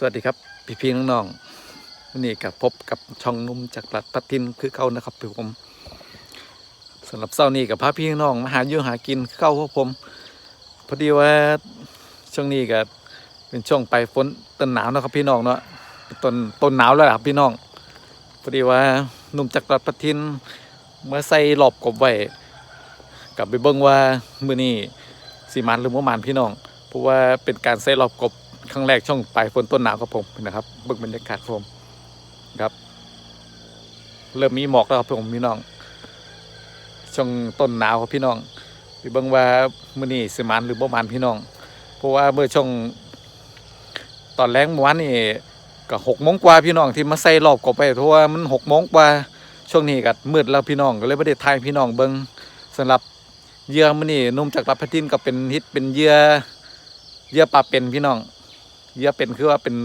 สวัสดีครับ พี่พี่น้องๆวันนี้กับพบกับช่องนุ่มจากรัดพัดทินคือเขานะครับพี่ผมสำหรับเช้านี้กับพาพี่น้องมาหาอยู่หากินคือเข้าพวกผมพอดีว่าช่วงนี้ก็เป็นช่วงไปฝนต้นหนาวนะครับพี่น้องเนาะต้นต้นหนาวแล้วครับพี่น้องพอดีว่านุ่มจากรัดพัดทินเมื่อใส่หลบกบไว้กลับไปเบิ่งว่ามื้อนี้สิมันหรือบ่มันพี่น้องเพราะว่าเป็นการใส่รอบกบ ครั้งแรกช่วงปลายฝนต้นหนาวครับผมนะครับเบิ่งบรรยากาศผมครับ เริ่มมีหมอกแล้วครับผมพี่น้อง ช่วงต้นหนาวครับพี่น้องไปเบิ่งว่ามื้อนี้สิมันหรือบ่มันพี่น้อง เพราะว่าเมื่อช่วงตอนแรกเมื่อวานนี่ก็หกโมงกว่าพี่น้องที่มาใส่รอบกบไปเพราะว่ามันหกโมงกว่าช่วงนี้ก็มืดแล้วพี่น้องก็เลยไม่ได้ถ่ายพี่น้องเบิ่งสำหรับเยื่อมันนี่นุ่มจากรับพัทินก็เป็นฮิตเป็นเยื่อเยื่อปลาเป็นพี่น้อง เหยื่อเป็นคือว่าเป็น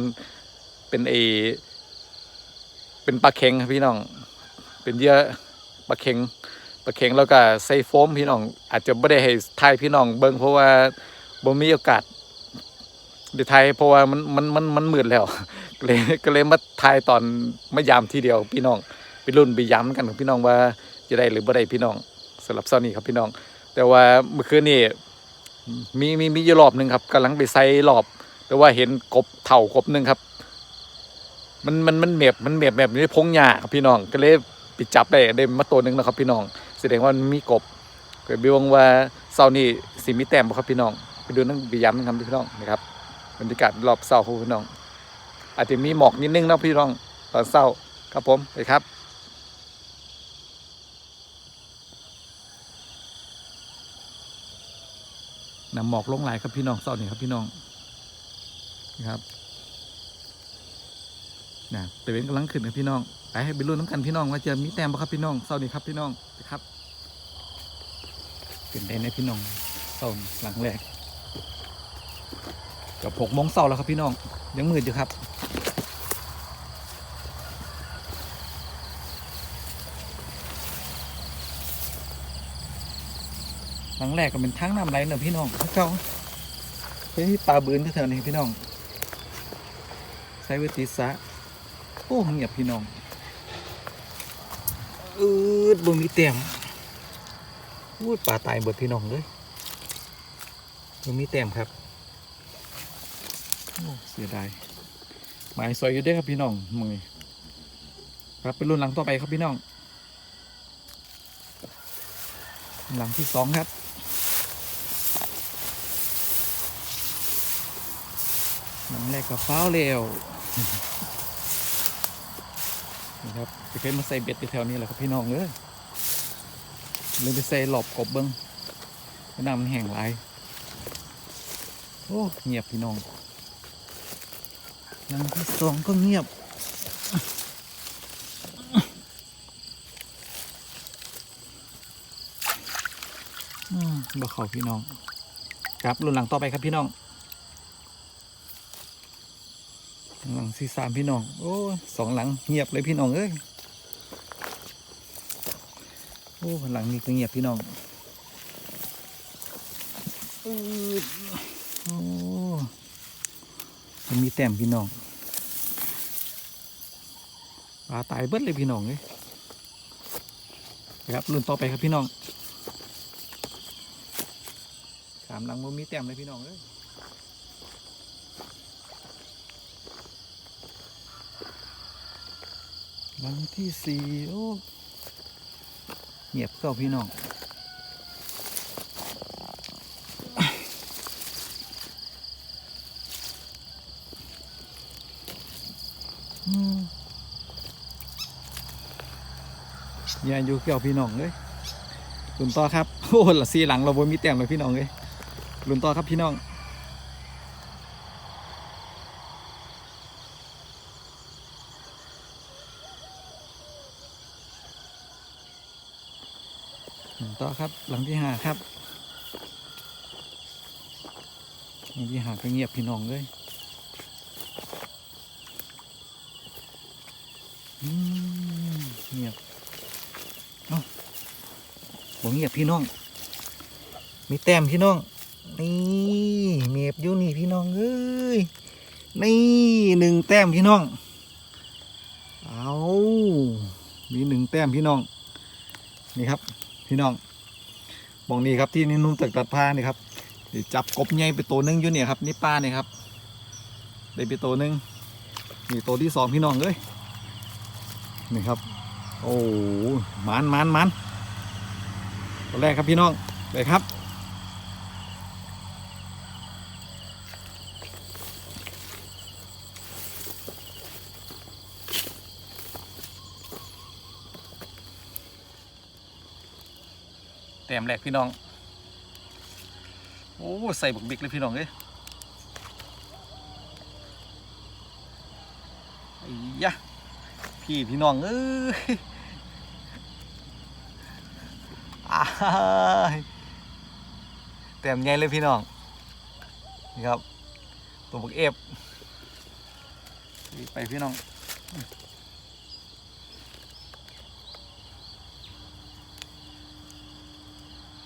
เป็นเอเป็นปลาเค็งครับพี่น้อง เป็นเหยื่อปลาเค็งปลาเค็งแล้วก็ใส่โฟมพี่น้อง อาจจะไม่ได้ให้ทายพี่น้องเบิ่งเพราะว่าบ่มีโอกาสได้ทายเพราะว่ามันมันมันมันมืดแล้วก็เลยก็เลยมาทายตอนมายามทีเดียวพี่น้องไปรุ่นไปย้ำกันของพี่น้องว่าจะได้หรือบ่ได้พี่น้องสำหรับเช้านี้ครับพี่น้อง แต่ว่าเมื่อคืนนี่มีมีมีอยู่รอบหนึ่งครับกำลังไปใส่รอบ แต่ว่าเห็นกบเถ่ากบหนึ่งครับ มันมันมันเมียบมันเมียบแบบนี้พงหญ้าครับพี่น้อง ก็เลยไปจับได้ได้มาตัวหนึ่งแล้วครับพี่น้อง แสดงว่ามีกบก็บิวงว่าเสาร์นี้สิมีแต้มบ่ครับพี่น้องไปดูนั่งไปย้ำนะครับพี่น้องนะครับบรรยากาศรอบเสาร์ครับพี่น้อง อาจจะมีหมอกนิดนึงนะพี่น้องตอนเสาร์ครับผมไปครับนำหมอกลงไหลายครับพี่น้องเศร้านี่ครับพี่น้อง นะครับนะไปเวนกำลังขึ้นครับพี่น้องไปให้ไปรุ่นน้ำกันพี่น้องว่าจะมีแต้มปะครับพี่น้องเศร้านี่ครับพี่น้องนะครับเป็นได้ในพี่น้องเศร้าหลังแรกกับหกโมงเศร้าแล้วครับพี่น้องยังมืดอยู่ครับหลังแรกก็เป็นทั้งน้ำไหลเนอะพี่น้องเขาเจ้าเฮ้ยปลาบืนแถวๆนี้พี่น้อง ช้วิธีสะโอ้เงียบพี่น้องอืดบ่มีเต็มพูดปลาตายเบิดพี่น้องเลยบ่มีเต็มครับโอ้เสียดายหมายซอยอยู่ด้อครับพี่น้องมือครับเป็นรุ่นหลังต่อไปครับพี่น้อง หลังที่สองครับหลังแรกกับฟ้าวเร็ว นะครับจะเคยมาใส่เบ็ดแถวนี้แหละครับพี่น้องเอ้ยเลยไปใส่หลบกบเบิ้งน้ำมันแห้งหลายโอ้เงียบพี่น้องหลังที่สองก็เงียบบ่เขาพี่น้อง ครับรุ่นหลังต่อไปครับพี่น้อง หลัง ที่สามพี่น้อง โอ้สองหลังเงียบเลยพี่น้องเอ้ยโอ้หลังนี้ก็เงียบพี่น้องอโอ้มันมีแต้มพี่น้องปลาตายเบิดเลยพี่น้องเลยครับรุ่นต่อไปครับพี่น้องสามหลังมันมีแต้มเลยพี่น้องเอ้ย หลังที่สี่โอ้เงียบเก้าพี่น้องย่าอยู่เกี่ยวพี่น้องเลยลุนต่อครับโอ้ละสีหลังเราบนมีแต้มเลยพี่น้องเลยลุนต่อครับพี่น้อง ต่อครับหลังที่หาครับหลังที่หาก็เงียบพี่น้องเลยเงียบเอ้าบ่เงียบพี่น้อง มีแต้มพี่น้อง นี่เมียบอยู่นี่พี่น้องเอ้ยนี่หนึ่งแต้มพี่น้อง เอามีหนึ่งแต้มพี่น้อง นี่ครับ พี่น้องมองนี่ครับที่นี่นุ่มตึกตัดผ้านี่ครับนี่จับกบใหญ่ไปตัวหนึงอยู่เนี่ยครับนี่ปลาเนี่ยครับได้ไปตัวหนึงนี่ตัวที่สองพี่น้องเอ้ยนี่ครับ โอ้หมันมันมันตัวแรกครับพี่น้องไปครับ ต้มแรกพี่น้อง โอ้ใส่บุกบิกเลยพี่น้องเอ้ยไอ้ยะพี่พี่น้องเอ้ยอ้ายแต้มใหญ่เลยพี่น้อง นี่ครับ ตัวบุกเอฟ ไปพี่น้อง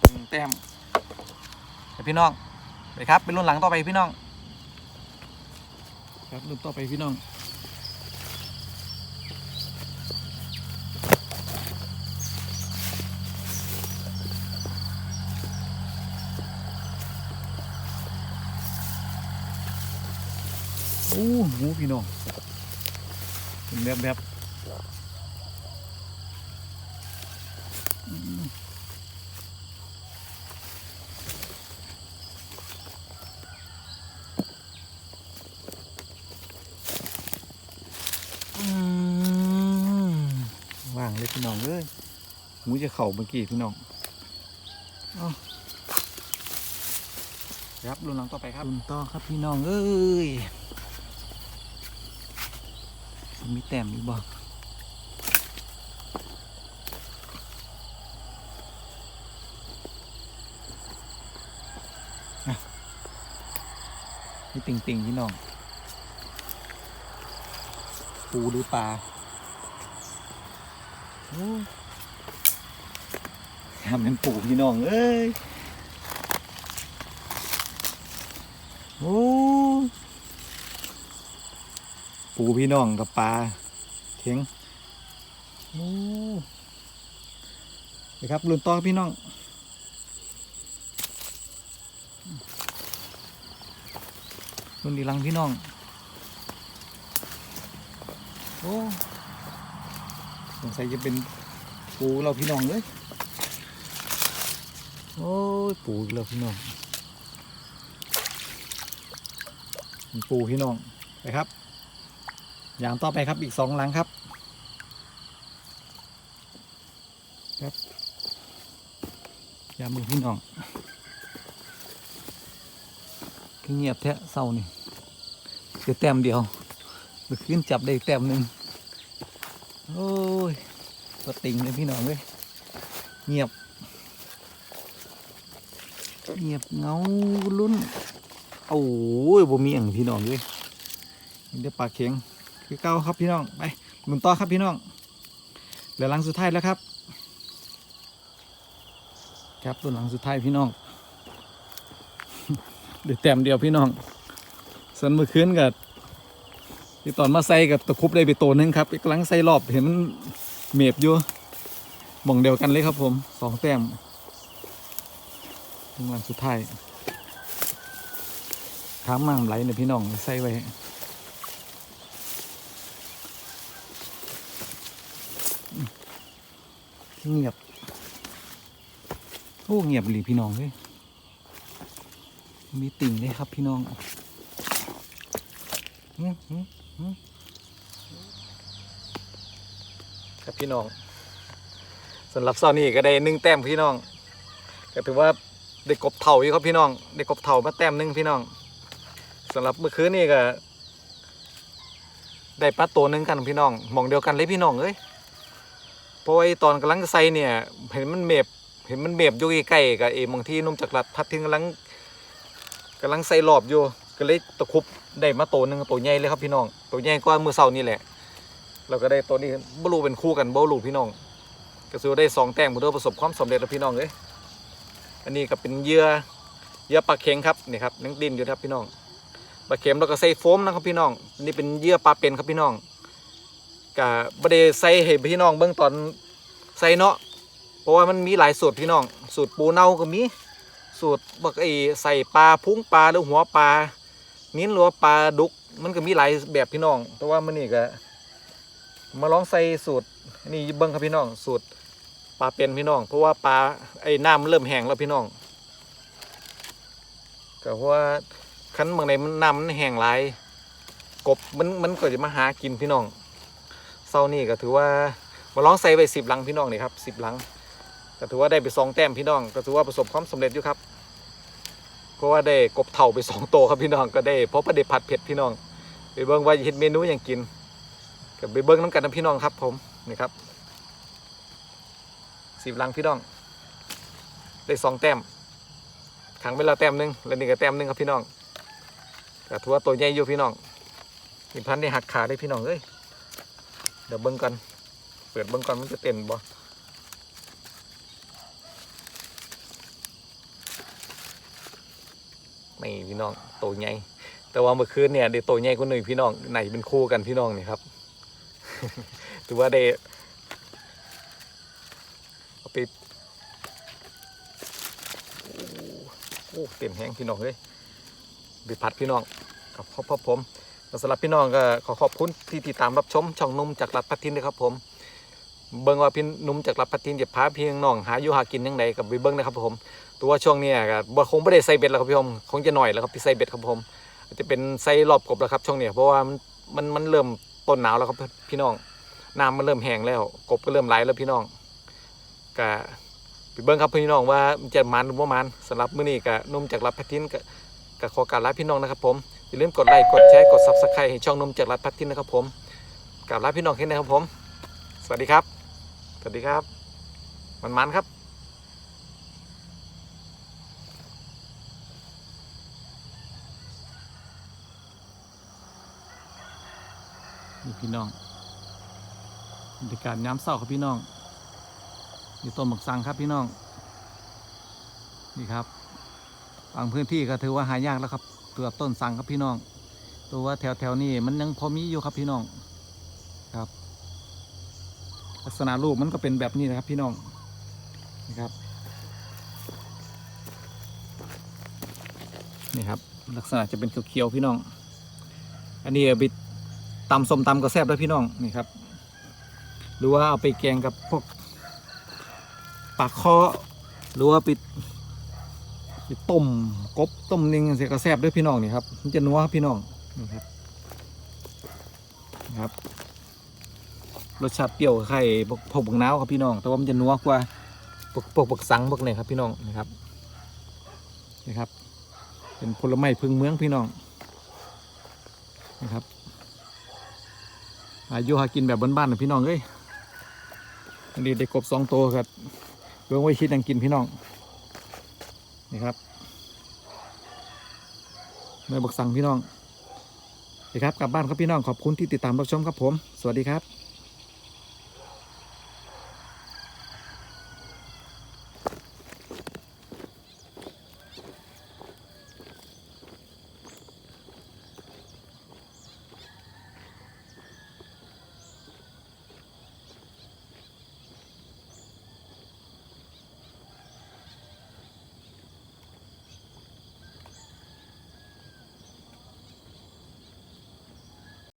หนึ่ง แต้มไปพี่น้องไปครับเป็นรุ่นหลังต่อไปพี่น้อง ครับรุ่นต่อไปพี่น้องโอ้หมูพี่น้องเป็นแบบแบบอืม อืมว่างเลยพี่น้องเอ้ยห มูจะเข่าเมื่อกี้พี่น้องเอาครับรุ่นหลังต่อไปครับรุ่นต่อครับพี่น้องเอ้ยมีแต้มอยู่บ่อะนี่ติ่งติ่งๆพี่น้อง ปูหรือปลาโอ้ ทำเป็นปูพี่น้องเอ้ยโอ้ปูพี่น้องกับปลาเข็งโอ้ไปครับลุนต่อพี่น้องลุนดีลังพี่น้อง โอ้สงสัยจะเป็นปูเราพี่น้องเลย โอ้ยปูอีกเราพี่น้องปูพี่น้องไปครับ อย่างต่อไปครับอีกสองหลังครับ ครับยามือพี่น้องคือเงียบแท้เศร้านี่เดี๋ยวแต้มเดียวเมื่อคืนจับได้แต้มหนึ่งโอ้ยตัวติงเลยพี่น้องเลยเงียบ เงียบเงาลุ้นโอ้ยบ่มีอย่างพี่น้องเลยเดี๋ยวปลาเข็งคือเก้าครับพี่น้องไปหมุนต่อครับพี่น้องเหลือหลังสุดท้ายแล้วครับ ครับตัวหลังสุดท้ายพี่น้องเดี๋ยวแต้มเดียวพี่น้องส่วนมื่อคืนกับที่ตอนมาใส่กับตะคุบได้ไปตัวหนึงครับอีกกำลังใส่รอบเห็นมันเมียบอยู่หม่องเดียวกันเลยครับผมสองแต้ม กำลังสุดท้ายค้างมั่งไหลเนี่ยพี่น้องใส่ไว้เงียบโอ้เงียบหลีพี่น้องเลยมีติ่งเลยครับพี่น้องครับพี่น้องสำหรับเสาร์นี้ก็ได้หนึ่งแต้มพี่น้อง ก็ถือว่า ได้กบเถ่าอยู่ครับพี่น้องได้กบเถ่ามาแต้มหนึ่งพี่น้องสำหรับเมื่อคืนนี่ก็ได้ปลาตัวหนึ่งกันพี่น้องมองเดียวกันเลยพี่น้องเอ้ยเพราะไอ้ตอนกำลังใส่เนี่ยเห็นมันเมบเห็นมันเมบอยู่ใกล้ๆกับเอหมองที่นุ่มจากรัดพัดทิ้งกำลังกำลังใส่รอบอยู่ก็เลยตะครุบได้มาตัวหนึ่งตัวใหญ่เลยครับพี่น้องตัวใหญ่กว่ามือเสาร์นี่แหละเราก็ได้ตัวนี้บลูเป็นคู่กันบลูพี่น้องก็ซื้อได้สองแต้มผมด้วยประสบความสำเร็จแล้วพี่น้องเอ้ย อันนี้ก็เป็นเหยื่อเหยื่อปลาเค็งครับนี่ครับนังดินอยู่ครับพี่น้องปลาเค็มแล้วก็ใส่โฟมนะครับพี่น้องนี่เป็นเหยื่อปลาเป็นครับพี่น้องกะบ่ได้ใส่ให้พี่น้องเบิ่งตอนใส่เนาะเพราะว่ามันมีหลายสูตรพี่น้อง สูตรปูเน่าก็มีสูตรบักไอใส่ปลาพุ้งปลาหรือหัวปลานิ้นหรือว่าปลาดุก มันก็มีหลายแบบพี่น้อง แต่ว่ามันนี่ก็มาลองใส่สูตรนี่เบิ่งครับพี่น้องสูตร ปลาเป็นพี่น้อง เพราะว่าปลาไอ้น้ำมันเริ่มแห้งแล้วพี่น้องก็เพราะว่าคันบางในมันน้ำมันแห้งหลายกบมันมันก็จะมาหากินพี่น้องเศร้านี่ก็ถือว่ามาลองใส่ไปสิบลังพี่น้องนี่ครับสิบลังก็ถือว่าได้ไปสองแต้มพี่น้อง ก็ถือว่าประสบความสำเร็จอยู่ครับเพราะว่าได้กบเถ่าไปสองโตวครับพี่น้องก็ได้เพราะประเด็ผัดเผ็ดพี่น้องไปเบิ้งว่าเห็นเมนูอย่างกินก็ไปเบิ้งน้ำกันนะพี่น้องครับผมนี่ครับ สิบลังพี่น้อง ได้สองแต้มขังไปแล้วแต้มหนึ่งแล้วนี่ก็แต้มหนึ่งครับพี่น้องกระทัวตัวใหญ่อยู่พี่น้องมีพันได้หักขาได้พี่น้องเอ้ยเดี๋ยวเบิ้งกันเปิดเบิ้งก่อนมันจะเต้นบ่ไม่พี่น้องโตใหญ่แต่ว่าเมื่อคืนเนี่ยได้ตัวใหญ่กว่าหนึ่งพี่น้องไหนเป็นคู่กันพี่น้องนี่ครับถือว่าได้เอาไปโอ้โอ้เต็มแห้งพี่น้องเอ้ยบิพัดพี่น้องกับพ่อพ่อผมสำหรับพี่น้องก็ขอขอบคุณที่ติดตามรับชมช่องนุ่มจากรัฐพัทินนะครับผมเบิ้งว่าพี่นุ่มจากรัฐพัทินจะพาพี่น้องหาอยู่หากินยังไงกับไปเบิ้งนะครับผมตัวช่วงนี้ก็บ่คงไม่ได้ใส่เบ็ดแล้วครับพี่ผมคงจะหน่อยแล้วครับที่ใส่เบ็ดครับผมจะเป็นใส่รอบกบแล้วครับช่วงนี้เพราะว่ามันมันมันเริ่มต้นหนาวแล้วครับพี่น้องน้ำมันเริ่มแห้งแล้ว กบก็เริ่มไหลแล้วพี่น้องก็ ไปเบิ้งครับพี่น้องว่าจะมันหรือว่ามันสำหรับมื้อนี้ก็นุ่มจากรัฐพัทินก็ก็ขอการลาพี่น้องนะครับผมอย่าลืมกดไลค์กดแชร์กดซับสไครต์ให้ช่องนมจากรัฐพัทินนะครับผมกราบลาพี่น้องแค่นี้ครับผม สวัสดีครับ สวัสดีครับ มันมันครับนี่พี่น้องบรรยากาศย้ำเศร้าครับพี่น้อง อยู่ต้นหมกสังครับพี่น้อง นี่ครับบางพื้นที่ก็ถือว่าหายากแล้วครับตัวต้นสังครับพี่น้อง ตัวว่าแถวแถวๆนี้มันยังพอมีอยู่ครับพี่น้องครับ ลักษณะรูปมันก็เป็นแบบนี้นะครับพี่น้องนะครับนี่ครับ ลักษณะจะเป็นเขียวๆพี่น้อง อันนี้เอาไปตำส้มตำก็แซ่บด้วพี่น้องนี่ครับหรือว่าเอาไปแกงกับพวก ปาเคาะหรือว่าไปไปต้มกบต้มนิงเสียกระแซบด้วยพี่น้องนี่ครับมันจะนัวครับพี่น้องนี่ครับนะครับรสชาติเปรี้ยวไข่พวกพวกบักนาวครับพี่น้อง แต่ว่ามันจะนัวกว่าพวกพวกบักสังพวกไหนครับพี่น้องนะครับนี่ครับ เป็นผลไม้พึ่งเมืองพี่น้องนะครับอายุหากินแบบบ้านๆนะพี่น้องเอ้ยอันนี้ได้กบสองตัวครับ เบื้องไว้ชิดยังกินพี่น้อง นี่ครับแม่บอกสั่งพี่น้องนี่ครับกลับบ้านครับพี่น้องขอบคุณที่ติดตามรับชมครับผม สวัสดีครับ